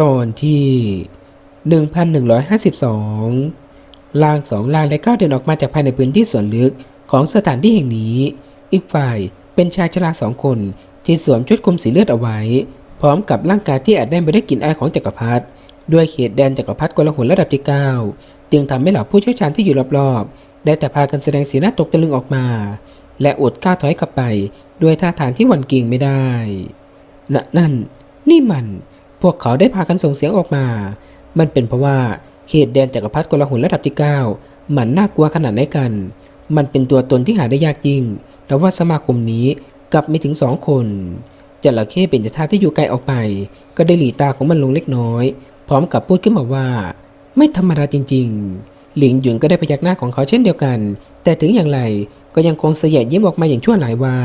ตอนที่ 1152 ล่างสองล่างได้ก้าวเดินออกมาจากภายในพื้นที่ส่วนลึกของสถานที่แห่งนี้ อีกฝ่ายเป็นชายชราสองคนที่สวมชุดคลุมสีเลือดเอาไว้ พร้อมกับร่างกายที่อาจได้ไม่ได้กลิ่นอายของจักรพรรดิด้วยเขตแดนจักรพรรดิกลาหลระดับที่เก้าจึงทำให้เหล่าผู้เชี่ยวชาญที่อยู่รอบๆ ได้แต่พากันแสดงสีหน้าตกตะลึงออกมา และอดก้าวถอยกลับไป ด้วยท่าทางที่หวั่นเกรงไม่ได้ ณ นั่น นี่มัน พวกเขาได้พากันส่งเสียงออกมา มันเป็นเพราะว่าเขตแดนจักรพรรดิกลาหลระดับที่เก้ามันน่ากลัวขนาดไหนกัน มันเป็นตัวตนที่หาได้ยากจริงแต่ว่าสมาคมนี้กลับม่ถึงสองคนจระเข้เป็นจท่าที่อยู่ไกลออกไป ก็ได้หลีตาของมันลงเล็กน้อย พร้อมกับพูดขึ้นมาว่า ไม่ธรรมดาจริง ๆ หลิงหยุนก็ได้พยักหน้าของเขาเช่นเดียวกัน แต่ถึงอย่างไรก็ยังคงเสียดยิ้มออกมาอย่างชั่วหลายว่า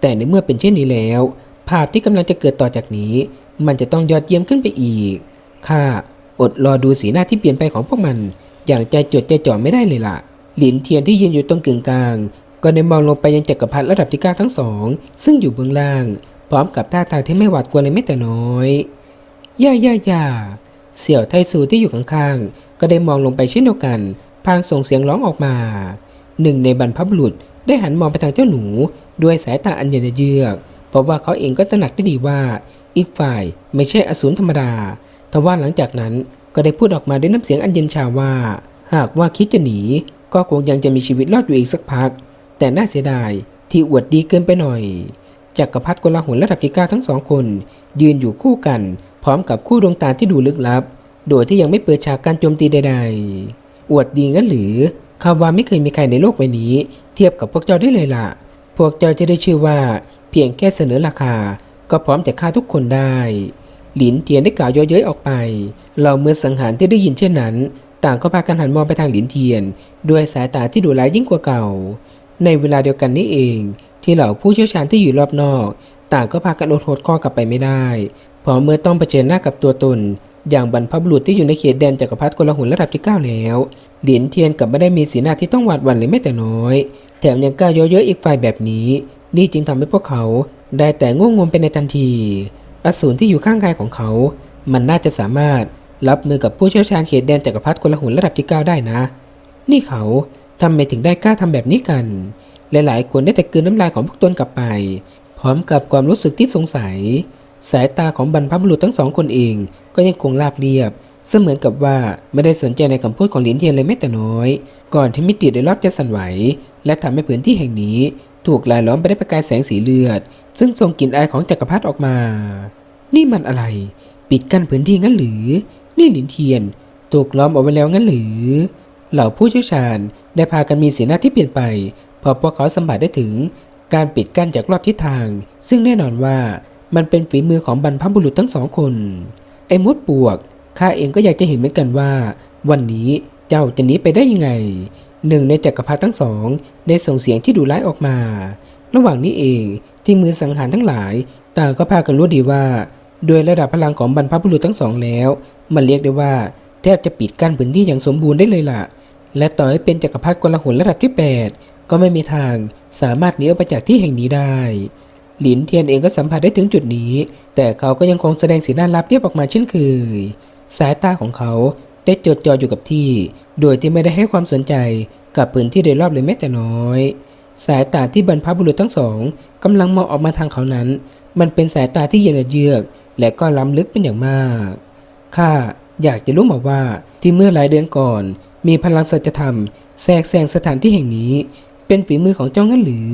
แต่ในเมื่อเป็นเช่นนี้แล้ว ภาพที่กำลังจะเกิดต่อจากนี้ มันจะต้องยอดเยี่ยมขึ้นไปอีก ข้าอดรอดูสีหน้าที่เปลี่ยนไปของพวกมัน อย่างใจจดใจจ่อไม่ได้เลยล่ะ หลินเทียนที่ยืนอยู่ตรงกึ่งกลาง ก็ได้มองลงไปยังจักรพรรดิระดับที่เก้าทั้งสอง ซึ่งอยู่เบื้องล่าง พร้อมกับท่าทางที่ไม่หวาดกลัวเลยแม้แต่น้อยย่าย่าย่าเสี่ยวไทซูที่อยู่ข้างๆ ก็ได้มองลงไปเช่นเดียวกัน พางส่งเสียงร้องออกมา หนึ่งในบรรพบุรุษได้หันมองไปทางเจ้าหนู ด้วยสายตาอันเย็นเยือก เพราะว่าเขาเองก็ตระหนักได้ดีว่า อีกฝ่ายไม่ใช่อสูรธรรมดา ทว่าหลังจากนั้นก็ได้พูดออกมาด้วยน้ำเสียงอันเย็นชาว่า หากว่าคิดจะหนี ก็คงยังจะมีชีวิตรอดอยู่อีกสักพัก แต่น่าเสียดายที่อวดดีเกินไปหน่อยจักรพรรดิกลาหลระดับที่เก้าทั้งสองคน ยืนอยู่คู่กัน พร้อมกับคู่ดวงตาที่ดูลึกลับ โดยที่ยังไม่เปิดฉากการโจมตีใด ๆ อวดดีงั้นหรือคาว่าไม่เคยมีใครในโลกใบนี้ เทียบกับพวกเจ้าได้เลยล่ะ พวกเจ้าจะได้ชื่อว่า เพียงแค่เสนอราคา ก็พร้อมจะฆ่าทุกคนได้ หลินเทียนได้กล่าวเย้ยๆออกไป เราเมื่อสังหารที่ได้ยินเช่นนั้น ต่างก็พากันหันมองไปทางหลินเทียน ด้วยสายตาที่ดุร้ายยิ่งกว่าเก่า ในเวลาเดียวกันนี้เอง ที่เหล่าผู้เชี่ยวชาญที่อยู่รอบนอก ต่างก็พากันอดทนข้อกลับไปไม่ได้เพราะเมื่อต้องเผชิญหน้ากับตัวตน อย่างบรรพบุรุษที่อยู่ในเขตแดนจักรพรรดิกลาหลระดับที่ 9 แล้วหลินเทียนกลับไม่ได้มีสีหน้าที่ต้องหวาดหวั่นเลยแม้แต่น้อย แถมยังกล้าเย้ยๆอีกฝ่ายแบบนี้ นี่จึงทำให้พวกเขา ได้แต่ง่วงงมไปในทันที อสูรที่อยู่ข้างกายของเขา มันน่าจะสามารถรับมือกับผู้เชี่ยวชาญเขตแดนจักรพรรดิกลาหลระดับที่ 9 ได้นะ นี่เขาทำไมถึงได้กล้าทำแบบนี้กัน หลายๆคนได้แต่กลืนน้ำลายของพวกตนกลับไป พร้อมกับความรู้สึกที่สงสัย สายตาของบรรพบุรุษทั้งสองคนเองก็ยังคงราบเรียบ เสมือนกับว่าไม่ได้สนใจในคำพูดของหลินเทียนเลยแม้แต่น้อย ก่อนที่มิติโดยรอบจะสั่นไหว และทำให้พื้นที่แห่งนี้ ถูกลายล้อมไปด้วยประกายแสงสีเลือด ซึ่งส่งกลิ่นอายของจักรพรรดิออกมา นี่มันอะไร ปิดกั้นพื้นที่งั้นหรือ นี่หลินเทียน ถูกล้อมเอาไว้แล้วงั้นหรือ เหล่าผู้เชี่ยวชาญได้พากันมีสีหน้าที่เปลี่ยนไปพอพวกเขาสัมผัสได้ถึงการปิดกั้นจากรอบทิศทาง ซึ่งแน่นอนว่ามันเป็นฝีมือของบรรพบุรุษทั้งสองคน ไอ้มดปวกข้าเองก็อยากจะเห็นเหมือนกันว่า วันนี้เจ้าจะหนีไปได้ยังไง หนึ่งในจักรพรรดิทั้งสองได้ส่งเสียงที่ดุร้ายออกมา ระหว่างนี้เองที่มือสังหารทั้งหลาย ต่างก็พากันรู้ดีว่า โดยระดับพลังของบรรพบุรุษทั้งสองแล้ว มันเรียกได้ว่าแทบจะปิดกั้นพื้นที่อย่างสมบูรณ์ได้เลยล่ะ และต่อให้เป็นจักรพรรดิกลาหลระดับที่ 8 ก็ไม่มีทางสามารถหนีออกไปจากที่แห่งนี้ได้ หลินเทียนเองก็สัมผัสได้ถึงจุดนี้ แต่เขาก็ยังคงแสดงสีหน้ารับเรียบออกมาเช่นเคย สายตาของเขา ได้จดจ่ออยู่กับที่ โดยที่ไม่ได้ให้ความสนใจกับพื้นที่โดยรอบเลยแม้แต่น้อย สายตาที่บรรพบุรุษทั้งสองกำลังมองออกมาทางเขานั้น มันเป็นสายตาที่เย็นเยือก และก็ล้ำลึกเป็นอย่างมากข้าอยากจะรู้มาว่าที่เมื่อหลายเดือนก่อน มีพลังสัจธรรมแทรกแซงสถานที่แห่งนี้ เป็นฝีมือของเจ้างั้นหรือ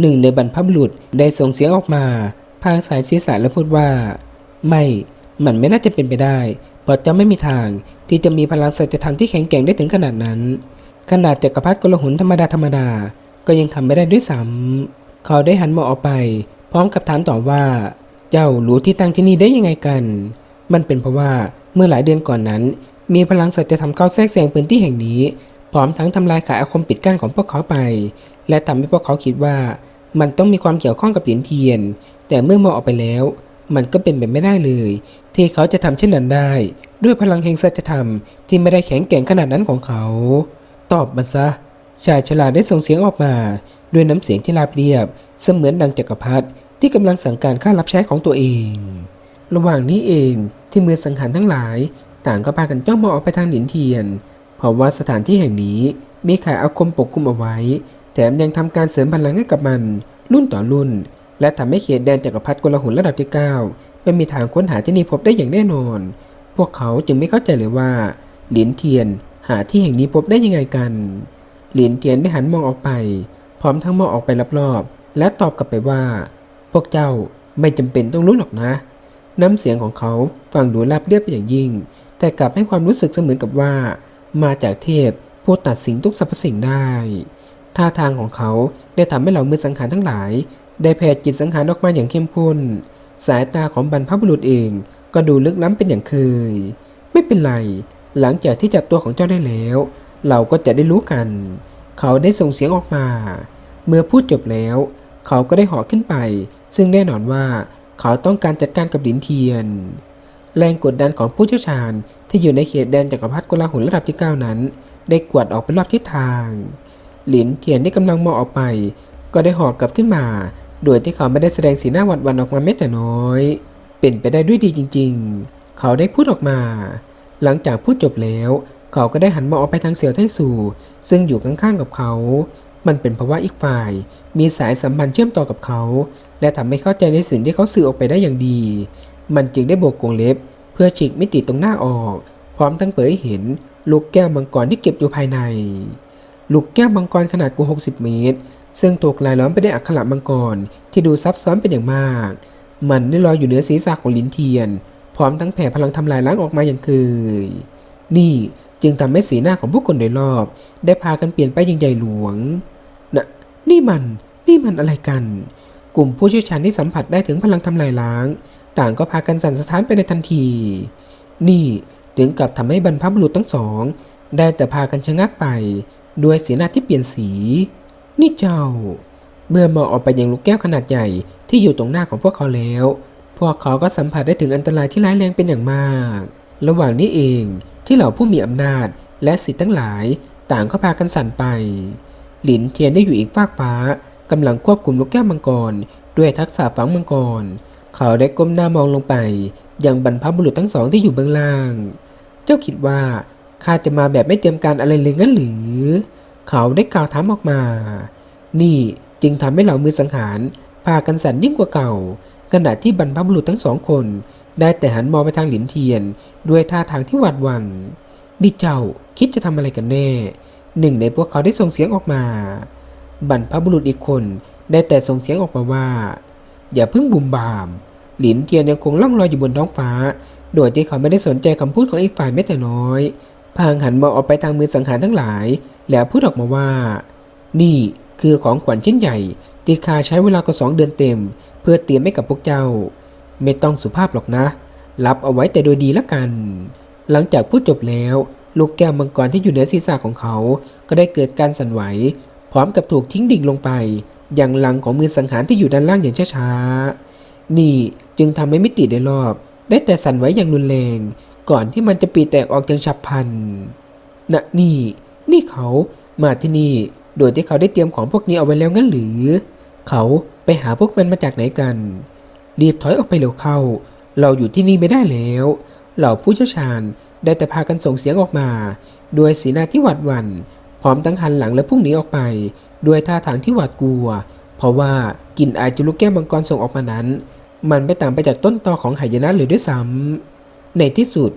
หนึ่งในบรรพบุรุษได้ส่งเสียงออกมาพางสายศีรษะและพูดว่า ไม่ มันไม่น่าจะเป็นไปได้เพราะเจ้าไม่มีทาง ที่จะมีพลังสัจธรรมที่แข็งแกร่งได้ถึงขนาดนั้น ขนาดจักรพรรดิกลหุนธรรมดาธรรมดา ก็ยังทำไม่ได้ด้วยซ้ำเขาได้หันมองออกไป พร้อมกับถามต่อว่า เจ้ารู้ที่ตั้งที่นี่ได้ยังไงกัน มันเป็นเพราะว่าเมื่อหลายเดือนก่อนนั้น มีพลังสัจธรรมเข้าแทรกแซงพื้นที่แห่งนี้ พร้อมทั้งทำลายขายอาคมปิดกั้นของพวกเขาไป และทำให้พวกเขาคิดว่า มันต้องมีความเกี่ยวข้องกับเหรียญเทียน แต่เมื่อมองออกไปแล้ว มันก็เป็นไปไม่ได้เลย ที่เขาจะทำเช่นนั้นได้ ด้วยพลังแห่งสัจธรรมที่ไม่ได้แข็งแกร่งขนาดนั้นของเขา ตอบมาซะ ชายชราได้ส่งเสียงออกมา ด้วยน้ำเสียงที่ราบเรียบ เสมือนดังจักรพรรดิที่กำลังสั่งการข้ารับใช้ของตัวเอง ระหว่างนี้เองที่มือสังหารทั้งหลาย ต่างก็พากันจ้องมองออกไปทางหลินเทียน เพราะว่าสถานที่แห่งนี้มีข่ายอาคมปกคลุมเอาไว้ แถมยังทำการเสริมพลังให้กับมัน รุ่นต่อรุ่น และทำให้เขตแดนจักรพรรดิกลหุนระดับที่ 9 ไม่มีทางค้นหาที่นี่พบได้อย่างแน่นอน พวกเขาจึงไม่เข้าใจเลยว่า หลินเทียนหาที่แห่งนี้พบได้ยังไงกัน หลินเทียนได้หันมองออกไป พร้อมทั้งมองออกไปรอบๆ และตอบกลับไปว่า พวกเจ้าไม่จำเป็นต้องรู้หรอกนะ น้ำเสียงของเขาฟังดูราบเรียบเป็นอย่างยิ่ง แต่กลับให้ความรู้สึกเสมือนกับว่า มาจากเทพผู้ตัดสินทุกสรรพสิ่งได้ ท่าทางของเขาได้ทำให้เหล่ามือสังหารทั้งหลาย ได้แผ่จิตสังหารออกมาอย่างเข้มข้น สายตาของบรรพบุรุษเอง ก็ดูลึกล้ำเป็นอย่างเคย ไม่เป็นไร หลังจากที่จับตัวของเจ้าได้แล้ว เราก็จะได้รู้กัน เขาได้ส่งเสียงออกมา เมื่อพูดจบแล้ว เขาก็ได้หาะขึ้นไป ซึ่งแน่นอนว่า เขาต้องการจัดการกับดินเทียน แรงกดดันของผู้เชี่ยวชาญที่อยู่ในเขตแดนจักรพรรดิกลาหุนระดับที่ 9 นั้น ได้กวาดออกเป็นรอบทิศทาง หลินเทียนที่กำลังมองออกไป ก็ได้หอกกลับขึ้นมา โดยที่เขาไม่ได้แสดงสีหน้าหวัดหวันออกมาแม้แต่น้อย เป็นไปได้ด้วยดีจริง ๆ เขาได้พูดออกมา หลังจากพูดจบแล้ว เขาก็ได้หันมองออกไปทางเสี่ยวไทสู่ ซึ่งอยู่ข้างๆกับเขา มันเป็นเพราะว่าอีกฝ่าย มีสายสัมพันธ์เชื่อมต่อกับเขา และทำให้เข้าใจในสิ่งที่เขาสื่อออกไปได้อย่างดี มันจึงได้โบกกรงเล็บ เพื่อฉีกมิติตรงหน้าออก พร้อมทั้งเผยให้เห็นลูกแก้วมังกรที่เก็บอยู่ภายใน ลูกแก้วมังกรขนาดกว่า60 เมตร ซึ่งถูกลายล้อมไปด้วยอักขระมังกรที่ดูซับซ้อนเป็นอย่างมาก มันได้ลอยอยู่เหนือศีรษะของลินเทียน พร้อมทั้งแผ่พลังทำลายล้างออกมาอย่างเคย นี่จึงทำให้สีหน้าของผู้คนโดยรอบ ได้พากันเปลี่ยนไปอย่างใหญ่หลวงนะนี่มัน นี่มันอะไรกัน กลุ่มผู้เชี่ยวชาญที่สัมผัสได้ถึงพลังทำลายล้าง ต่างก็พากันสั่นสะท้านไปในทันที นี่ถึงกับทำให้บรรพบุรุษทั้งสอง ได้แต่พากันชะงักไป ด้วยสีหน้าที่เปลี่ยนสี นี่เจ้า เมื่อมองออกไปยังลูกแก้วขนาดใหญ่ที่อยู่ตรงหน้าของพวกเขาแล้ว พวกเขาก็สัมผัสได้ถึงอันตรายที่ร้ายแรงเป็นอย่างมาก ระหว่างนี้เองที่เหล่าผู้มีอำนาจและสิทธิ์ทั้งหลายต่างก็พากันสั่นไป หลินเทียนได้อยู่อีกฟากฟ้ากำลังควบคุมลูกแก้วมังกร ด้วยทักษะฝังมังกร เขาได้ก้มหน้ามองลงไป ยังบรรพบุรุษทั้งสองที่อยู่เบื้องล่าง เจ้าคิดว่าข้าจะมาแบบไม่เตรียมการอะไรเลยงั้นหรือ เขาได้กล่าวถามออกมา นี่ จึงทำให้เหล่ามือสังหารพากันสั่นยิ่งกว่าเก่า ขณะที่บรรพบุรุษทั้งสองคน ได้แต่หันมองไปทางหลินเทียน ด้วยท่าทางที่หวาดหวัน่นนี่เจ้าคิดจะทำอะไรกันแน่ หนึ่งในพวกเขาได้ส่งเสียงออกมา บรรพบุรุษอีกคนได้แต่ส่งเสียงออกมาว่า อย่าเพิ่งบุมบาม หลินเทียนยังคงล่องลอยอยู่บนท้องฟ้า โดยที่เขาไม่ได้สนใจคำพูดของอีกฝ่ายแม้แต่น้อย พางหันมองออกไปทางมือสังหารทั้งหลาย แล้วพูดออกมาว่า นี่ คือของขวัญชิ้นใหญ่ที่ข้าใช้เวลากว่าสองเดือนเต็ม เพื่อเตรียมให้กับพวกเจ้า ไม่ต้องสุภาพหรอกนะ รับเอาไว้แต่โดยดีละกัน หลังจากพูดจบแล้ว ลูกแก้วมังกรที่อยู่เหนือศีรษะของเขา ก็ได้เกิดการสั่นไหว พร้อมกับถูกทิ้งดิ่งลงไป อย่างหลังของมือสังหารที่อยู่ด้านล่างอย่างช้าๆ นี่จึงทำให้มิติโดยรอบ ได้แต่สั่นไหวอย่างรุนแรง ก่อนที่มันจะปีแตกออกอย่างฉับพลันนะนี่ นี่เขามาที่นี่ โดยที่เขาได้เตรียมของพวกนี้เอาไว้แล้วงั้นหรือ เขาไปหาพวกมันมาจากไหนกัน รีบถอยออกไปเร็วเข้า เราอยู่ที่นี่ไม่ได้แล้ว เหล่าผู้เชี่ยวชาญได้แต่พากันส่งเสียงออกมา ด้วยสีหน้าที่หวาดหวัน่น พร้อมทั้งหันหลังและพุ่งหนีออกไป ด้วยท่าทางที่หวาดกลัว เพราะว่ากลิ่นอายจุลูกแก้วมังกรส่งออกมานั้น มันไม่ต่างไปจากต้นตอของไหายนะเลยด้วยซ้ำในที่สุด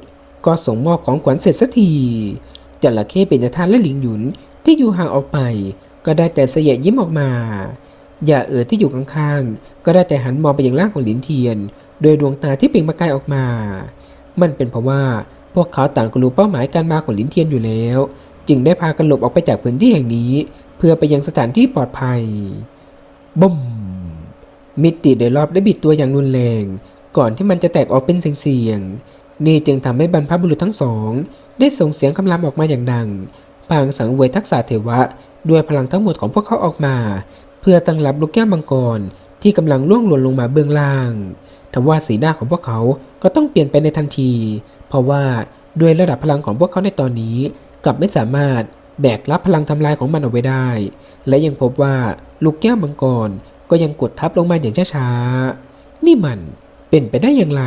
ก็ส่งมอบของขวัญเสร็จสักทีจระเข้เป็นยทานและหลิงหยุน ที่อยู่ห่างออกไป ก็ได้แต่เสยยิ้มออกมา อย่าเอ๋อที่อยู่ข้างๆ ก็ได้แต่หันมองไปยังร่างของหลินเทียน โดยดวงตาที่เปล่งประกายออกมา มันเป็นเพราะว่าพวกเขาต่างก็รู้เป้าหมายการมาของหลินเทียนอยู่แล้ว จึงได้พากันหลบออกไปจากพื้นที่แห่งนี้ เพื่อไปยังสถานที่ปลอดภัยบุ้มมิติโดยรอบได้บิดตัวอย่างรุนแรง ก่อนที่มันจะแตกออกเป็นเสียงๆนี่จึงทำให้บรรพบุรุษทั้งสอง ได้ส่งเสียงคำรามออกมาอย่างดัง พลางสังเวยทักษะเทวะ ด้วยพลังทั้งหมดของพวกเขาออกมา เพื่อตั้งรับลูกแก้วมังกรที่กำลังล่วงหล่นลงมาเบื้องล่างทว่าสีหน้าของพวกเขาก็ต้องเปลี่ยนไปในทันที เพราะว่าด้วยระดับพลังของพวกเขาในตอนนี้ กลับไม่สามารถแบกรับพลังทำลายของมันเอาไว้ได้ และยังพบว่าลูกแก้วมังกรก็ยังกดทับลงมาอย่างช้าๆ นี่มันเป็นไปได้อย่างไร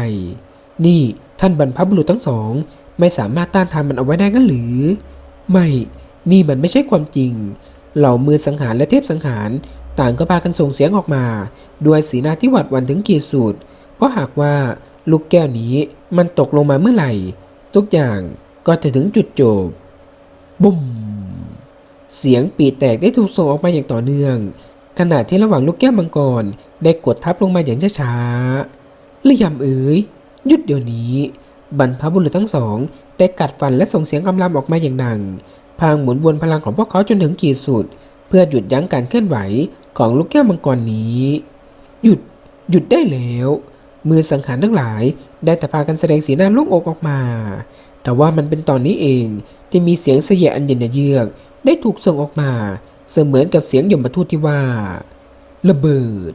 นี่ท่านบรรพบุรุษทั้งสอง ไม่สามารถต้านทานมันเอาไว้ได้งั้นหรือ ไม่ นี่มันไม่ใช่ความจริง เหล่ามือสังหารและเทพสังหาร ต่างก็พากันส่งเสียงออกมา ด้วยสีหน้าที่หวาดหวั่นถึงขีดสุด เพราะหากว่าลูกแก้วนี้มันตกลงมาเมื่อไหร่ ทุกอย่างก็จะถึงจุดจบ บุ้ม เสียงปีแตกได้ถูกส่งออกมาอย่างต่อเนื่อง ขณะที่ระหว่างลูกแก้วมังกรได้กดทับลงมาอย่างช้าๆระยำเอ๋ยหยุดเดี๋ยวนี้ บรรพบุรุษทั้งสอง ได้กัดฟันและส่งเสียงคำรามออกมาอย่างดัง พางหมุนวนพลังของพวกเขาจนถึงขีดสุด เพื่อหยุดยั้งการเคลื่อนไหวของลูกแก้วมังกรนี้ หยุด หยุดได้แล้ว มือสังหารทั้งหลาย ได้แต่พากันแสดงสีหน้าโล่งอกออกมา แต่ว่ามันเป็นตอนนี้เองที่มีเสียงเสียอันเย็นเยือก ได้ถูกส่งออกมา เสมือนกับเสียงยมทูตที่ว่า ระเบิด